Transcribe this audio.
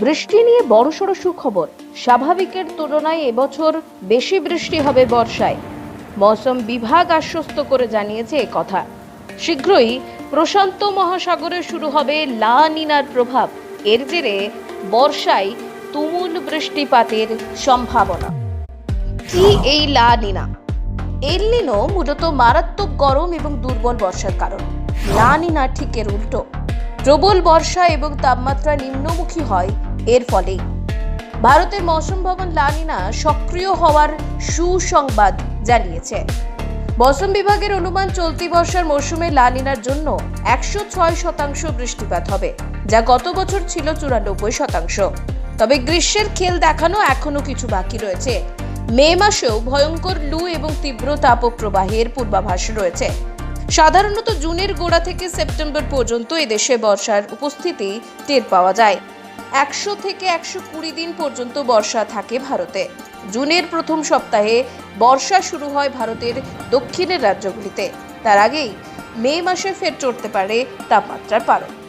বৃষ্টি নিয়ে বড়সড় সুখবর। স্বাভাবিকের তুলনায় এবছর বেশি বৃষ্টি হবে বর্ষায়। মৌসুম বিভাগ আশ্বস্ত করে জানিয়েছে কথা। শীঘ্রই প্রশান্ত মহাসাগরে শুরু হবে লা নিনার প্রভাব। এর জেরে বর্ষায় তুমুল বৃষ্টিপাতের সম্ভাবনা। কি এই লা নিনা? এল নিনো মূলত মারাত্মক গরম এবং দুর্বল বর্ষার কারণ। লা নিনা ঠিক এর উল্টো। প্রবল বর্ষা এবং তাপমাত্রা নিম্নমুখী হয়। এর ফলেই ভারতের মৌসুম ভবন লালিনা সক্রিয় হওয়ার সুসংবাদ জানিয়েছে। মৌসুম বিভাগের অনুমান, চলতি বর্ষার মৌসুমে লালিনার জন্য একশো ছয় শতাংশ বৃষ্টিপাত হবে, যা গত বছর ছিল চুরানব্বই শতাংশ। তবে গ্রীষ্মের খেল দেখানো এখনও কিছু বাকি রয়েছে। মে মাসেও ভয়ঙ্কর লু এবং তীব্র তাপপ্রবাহের পূর্বাভাস রয়েছে। সাধারণত জুনের গোড়া থেকে সেপ্টেম্বর পর্যন্ত এদেশে বর্ষার উপস্থিতি টের পাওয়া যায়। একশো থেকে একশো কুড়ি দিন পর্যন্ত বর্ষা থাকে ভারতে। জুনের প্রথম সপ্তাহে বর্ষা শুরু হয় ভারতের দক্ষিণের রাজ্যগুলিতে। তার আগেই মে মাসে ফের চড়তে পারে তাপমাত্রার পারদ